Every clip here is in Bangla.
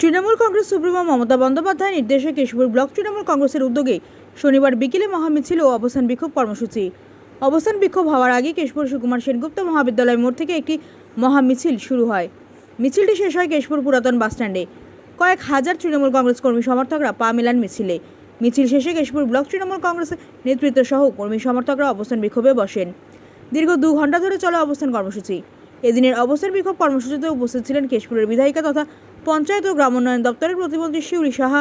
তৃণমূল কংগ্রেস সুপ্রিমো মমতা বন্দ্যোপাধ্যায় নির্দেশে কেশপুর ব্লক তৃণমূল কংগ্রেসের উদ্যোগে শনিবার বিকেলে মহামিছিল ও অবস্থান বিক্ষোভ কর্মসূচি। অবস্থান বিক্ষোভ হওয়ার আগে কেশপুর সুকুমার সেনগুপ্ত মহাবিদ্যালয় মোড় থেকে একটি মহামিছিল শুরু হয়। মিছিলটি শেষ হয় কেশপুর পুরাতন বাসস্ট্যান্ডে কয়েক হাজার তৃণমূল কংগ্রেস কর্মী সমর্থকরা পা মেলান মিছিলে। মিছিল শেষে কেশপুর ব্লক তৃণমূল কংগ্রেসের নেতৃত্ব সহ কর্মী সমর্থকরা অবস্থান বিক্ষোভে বসেন। দীর্ঘ দু ঘণ্টা ধরে চলে অবস্থান কর্মসূচি। এদিনের অবস্থান বিক্ষোভ কর্মসূচিতে উপস্থিত ছিলেন কেশপুরের বিধায়িকা তথা পঞ্চায়েত ও গ্রামোন্নয়ন দপ্তরের প্রতিমন্ত্রী শিউরি সাহা,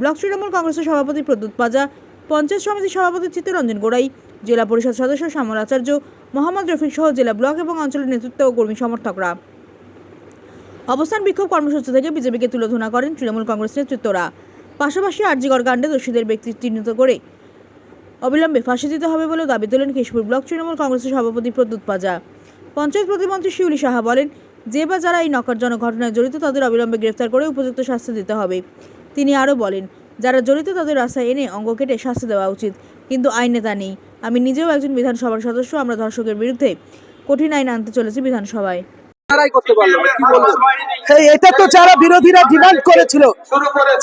ব্লক তৃণমূল কংগ্রেসের সভাপতি প্রদ্যুৎ পাজা, পঞ্চায়েত সমিতির সভাপতি চিত্তরঞ্জন গোড়াই, জেলা পরিষদ সদস্য শ্যামল আচার্য, মোহাম্মদ রফিক সহ জেলা ব্লক এবং অঞ্চলের নেতৃত্ব ও কর্মী সমর্থকরা। অবস্থান বিক্ষোভ কর্মসূচি থেকে বিজেপিকে তুলোধনা করেন তৃণমূল কংগ্রেস নেতৃত্বরা। পাশাপাশি আরজিগড় কাণ্ডে দোষীদের ব্যক্তি চিহ্নিত করে অবিলম্বে ফাঁসি দিতে হবে বলেও দাবি তোলেন কেশপুর ব্লক তৃণমূল কংগ্রেসের সভাপতি প্রদ্যুৎ পাজা। পঞ্চায়েত প্রতিমন্ত্রী শিউলি সাহা বলেন, যে বা যারা এই নকারজনক ঘটনায় জড়িত তাদের অবিলম্বে গ্রেফতার করে উপযুক্ত শাস্তি দিতে হবে। তিনি আরও বলেন, যারা জড়িত তাদের রাস্তায় এনে অঙ্গ কেটে শাস্তি দেওয়া উচিত, কিন্তু আইনে তা নেই। আমি নিজেও একজন বিধানসভার সদস্য, আমরা ধর্ষকের বিরুদ্ধে কঠিন আইন আনতে চলেছি বিধানসভায়। এটা তো যারা বিরোধীরা ডিমান্ড করেছিল,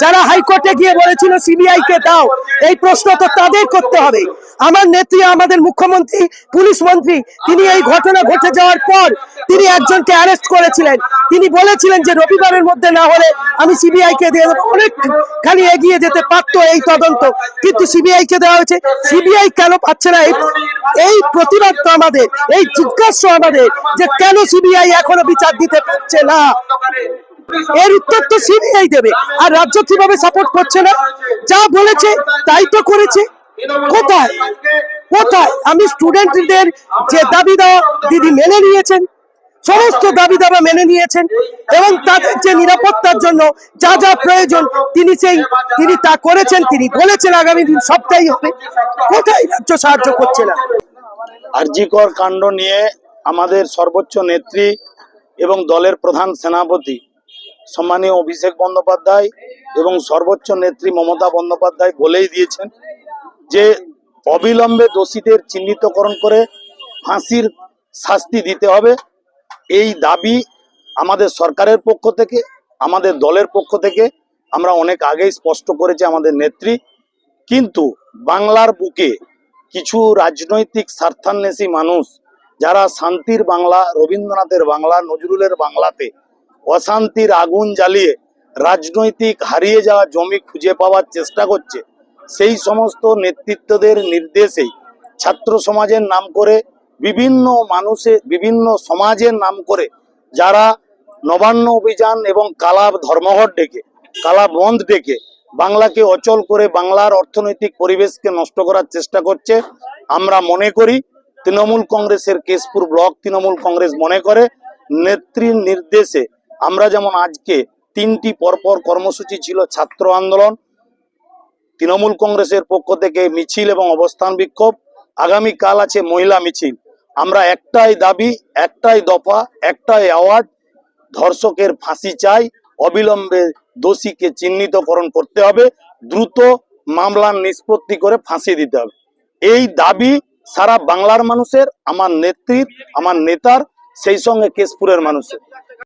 যারা হাইকোর্টে গিয়ে বলেছিল সিবিআই কে দাও, এই প্রশ্ন তো তাদের করতে হবে। আমার নেত্রী, আমাদের মুখ্যমন্ত্রী, পুলিশ মন্ত্রী, তিনি এই ঘটনা ঘটে যাওয়ার পর তিনি একজনকে অ্যারেস্ট করেছিলেন। তিনি বলেছিলেন যে রবিবারের মধ্যে না হলে আমি সিবিআই কে দিয়ে অনেকখানি এগিয়ে যেতে পারতো এই তদন্ত। কিন্তু সিবিআই কে দেওয়া হয়েছে। সিবিআই কেন পাচ্ছে না? এই প্রতিবাদ আমাদের, এই জিজ্ঞাসা আমাদের যে কেন সিবিআই এখনও বিচার দিতে পারছে না? এর উত্তর তো সিবিআই দেবে। আর রাজ্য কীভাবে সাপোর্ট করছে না? যা বলেছে, তাই তো করেছে। কোথায়? কোথায়? আমি স্টুডেন্টদের যে দাবি দেওয়া, দিদি মেনে নিয়েছেন। সমস্ত দাবি দাবা মেনে নিয়েছেন এবং তাদের যে নিরাপত্তার জন্য যা যা প্রয়োজন, তিনি সেই, তিনি তা করেছেন, তিনি বলেছেন আগামী দিন সবটাই হবে। কোথায় রাজ্য সাহায্য করছে না? আরজিকর কাণ্ড নিয়ে আমাদের সর্বোচ্চ নেত্রী এবং দলের প্রধান সেনাপতি সম্মানীয় অভিষেক বন্দ্যোপাধ্যায় এবং সর্বোচ্চ নেত্রী মমতা বন্দ্যোপাধ্যায় বলেই দিয়েছেন যে অবিলম্বে দোষীদের চিহ্নিতকরণ করে ফাঁসির শাস্তি দিতে হবে। এই দাবি আমাদের সরকারের পক্ষ থেকে, আমাদের দলের পক্ষ থেকে আমরা অনেক আগেই স্পষ্ট করেছি আমাদের নেত্রী। কিন্তু বাংলার বুকে কিছু রাজনৈতিক স্বার্থান্বেষী মানুষ যারা শান্তির বাংলা, রবীন্দ্রনাথের বাংলা, নজরুলের বাংলাতে অশান্তির আগুন জ্বালিয়ে রাজনৈতিক হারিয়ে যাওয়া জমি খুঁজে পাওয়ার চেষ্টা করছে, সেই সমস্ত নেতৃত্বদের নির্দেশেই ছাত্র সমাজের নাম করে বিভিন্ন মানুষের বিভিন্ন সমাজের নাম করে যারা নবান্ন অভিযান এবং কালা ধর্মঘট ডেকে, কালা বন্ধ ডেকে বাংলাকে অচল করে বাংলার অর্থনৈতিক পরিবেশকে নষ্ট করার চেষ্টা করছে। আমরা মনে করি তৃণমূল কংগ্রেসের কেশপুর ব্লক তৃণমূল কংগ্রেস মনে করে, নেত্রীর নির্দেশে আমরা যেমন আজকে তিনটি পরপর কর্মসূচি ছিল ছাত্র আন্দোলন, তৃণমূল কংগ্রেসের পক্ষ থেকে মিছিল এবং অবস্থান বিক্ষোভ আগামী কাল আছে মহিলা মিছিল। আমরা একটাই দাবি, একটাই দফা, একটাই অ্যাওয়ার্ড ধর্ষকের ফাঁসি চাই, অবিলম্বে দোষীকে চিহ্নিতকরণ করতে হবে, দ্রুত মামলার নিষ্পত্তি করে ফাঁসি দিতে হবে। এই দাবি সারা বাংলার মানুষের, আমার নেতৃত্ব আমার নেতার, সেই সঙ্গে কেশপুরের মানুষের।